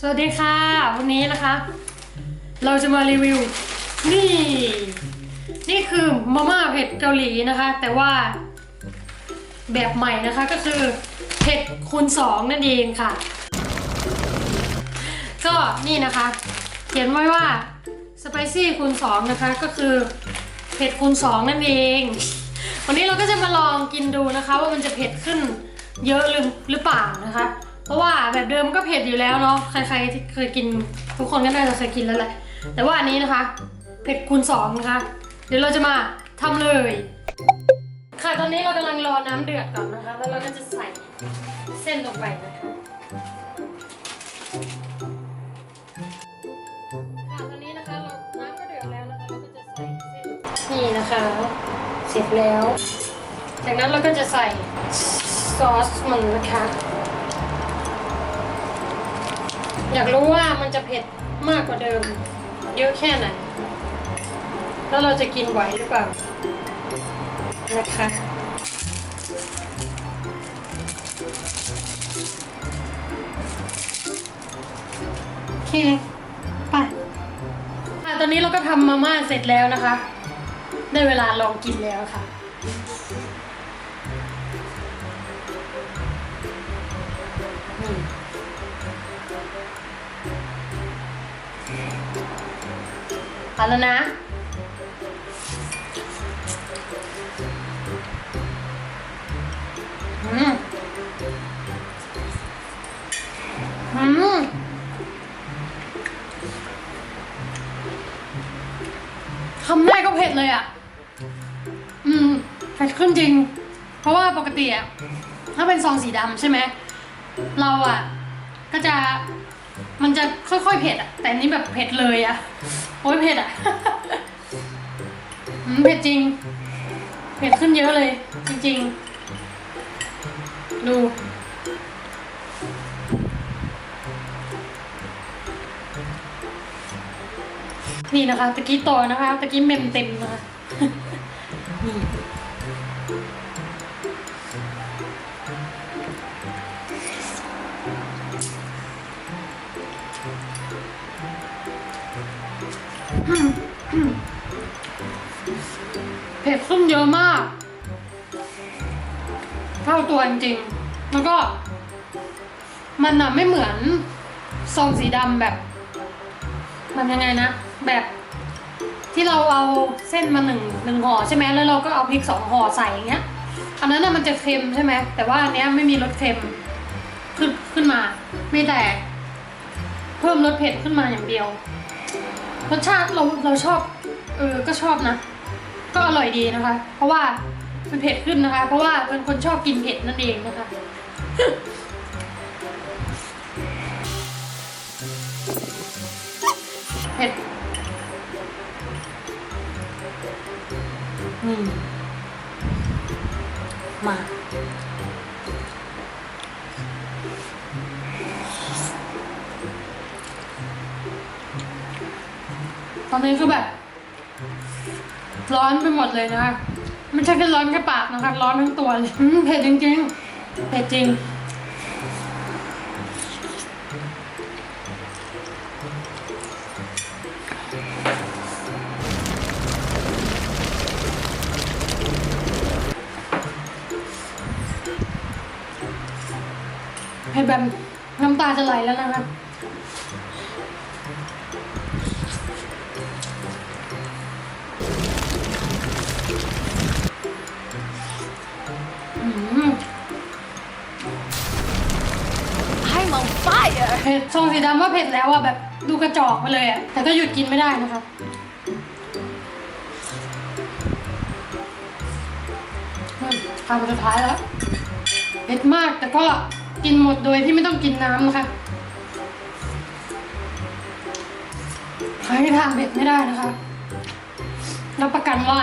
สวัสดีค่ะ วันนี้นะคะ เราจะมารีวิว นี่ นี่คือมาม่าเผ็ดเกาหลีนะคะ แต่ว่าแบบใหม่นะคะก็คือเผ็ดคูณสองนั่นเองค่ะ ก็นี่นะคะ เขียนไว้ว่าสไปซี่คูณสองนะคะก็คือเผ็ดคูณสองนั่นเอง วันนี้เราก็จะมาลองกินดูนะคะ ว่ามันจะเผ็ดขึ้นเยอะหรือหรือเปล่านะคะ เพราะว่าแบบเดิมก็เผ็ดอยู่แล้วเนาะ ใครๆที่เคยกินทุกคนก็น่าจะเคยกินแล้วแหละ แต่ว่าอันนี้นะคะ เผ็ดคูณสองนะคะ เดี๋ยวเราจะมาทำเลย ค่ะตอนนี้เรากำลังรอน้ำเดือดก่อนนะคะ แล้วเราก็จะใส่เส้นลงไปนะคะ ค่ะตอนนี้นะคะเราน้ำก็เดือดแล้วนะคะเราก็จะใส่เส้นนี่นะคะ เสร็จแล้ว จากนั้นเราก็จะใส่ซอสมันนะคะ อยากรู้ว่ามันจะเผ็ดมากกว่าเดิม เยอะแค่ไหน แล้วเราจะกินไหวหรือเปล่า นะคะโอเคไปค่ะตอนนี้เราก็ทำมาม่าเสร็จแล้วนะคะ ได้เวลาลองกินแล้วค่ะนี่ อาแล้วนะอืมอืมคำแรกก็เผ็ดเลยอะ อืมเผ็ดขึ้นจริง เพราะว่าปกติอะ ถ้าเป็นซองสีดำใช่ไหม เราอะ ก็จะ มันจะค่อยๆเผ็ดอะแต่อันนี้แบบเผ็ดเลยอะโอ้ยเผ็ดอะอืมเผ็ดจริง เผ็ดขึ้นเยอะเลย จริง ๆ ดูนี่นะคะตะกี้ต่อนะคะตะกี้เมมเต็มนะคะนี่อืมอืม เผ็ดขึ้นเยอะมาก เท่าตัวจริงๆแล้วก็ มันอะไม่เหมือนซองสีดำแบบ มันยังไงนะ แบบที่เราเอาเส้นมาหนึ่งหนึ่งห่อใช่ไหมแล้วเราก็เอาพริกสองห่อใส่อย่างเงี้ยอันนั้นน่ะมันจะเค็มใช่ไหมแต่ว่าอันเนี้ยไม่มีรสเค็มขึ้นขึ้นมา ไมีแต่ พิ่มรสเผ็ดขึ้นมาอย่างเดียว รสชาติเราเราชอบเออก็ชอบนะ ก็อร่อยดีนะคะ เพราะว่ามันเผ็ดขึ้นนะคะ เพราะว่าเป็นคนชอบกินเผ็ดนั่นเองนะคะเผ็ดนี่มา ตอนนี้คือแบบ ร้อนไปหมดเลยนะคะไม่ใช่แค่ร้อนแค่ปากนะคะ ร้อนทั้งตัวเลยเผ็ดจริงๆเผ็ดจริงเผ็ดแบบน้ำตาจะไหลแล้วนะคะ I'm on fire! เผ็ดซองสีดำว่าเผ็ดแล้วอะแบบดูกระจอกไปเลยอะแต่ก็หยุดกินไม่ได้นะคะอืมคำสุดท้ายแล้วเผ็ดมากแต่ก็กินหมดโดยที่ไม่ต้องกินน้ำนะคะใครที่ทานเผ็ดไม่ได้นะคะรับประกันว่า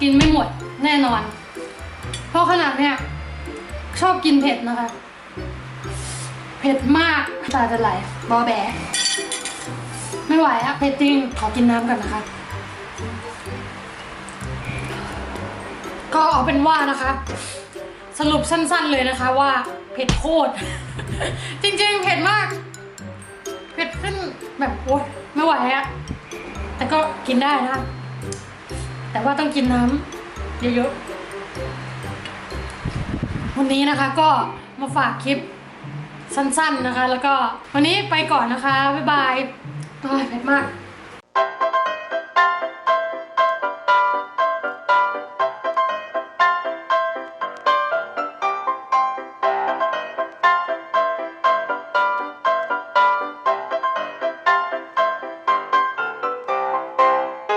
กินไม่หมดแน่นอน เพราะขนาดเนี้ยชอบกินเผ็ดนะคะ เผ็ดมากตาจะไหลบอแบไม่ไหวอะเผ็ดจริง ขอกินน้ำก่อนนะคะ ก็เอาเป็นว่านะคะ สรุปสั้นๆเลยนะคะว่าเผ็ดโคตร จริงๆ เผ็ดมากเเส้นแบบโอ๊ยไม่ไหวอะแต่ก็กินได้นะ แต่ว่าต้องกินน้ำเยอะๆวันนี้นะคะก็มาฝากคลิป สั้นๆนะคะ แล้วก็วันนี้ไปก่อนนะคะ บ๊ายบายโอ้ยเผ็ดมาก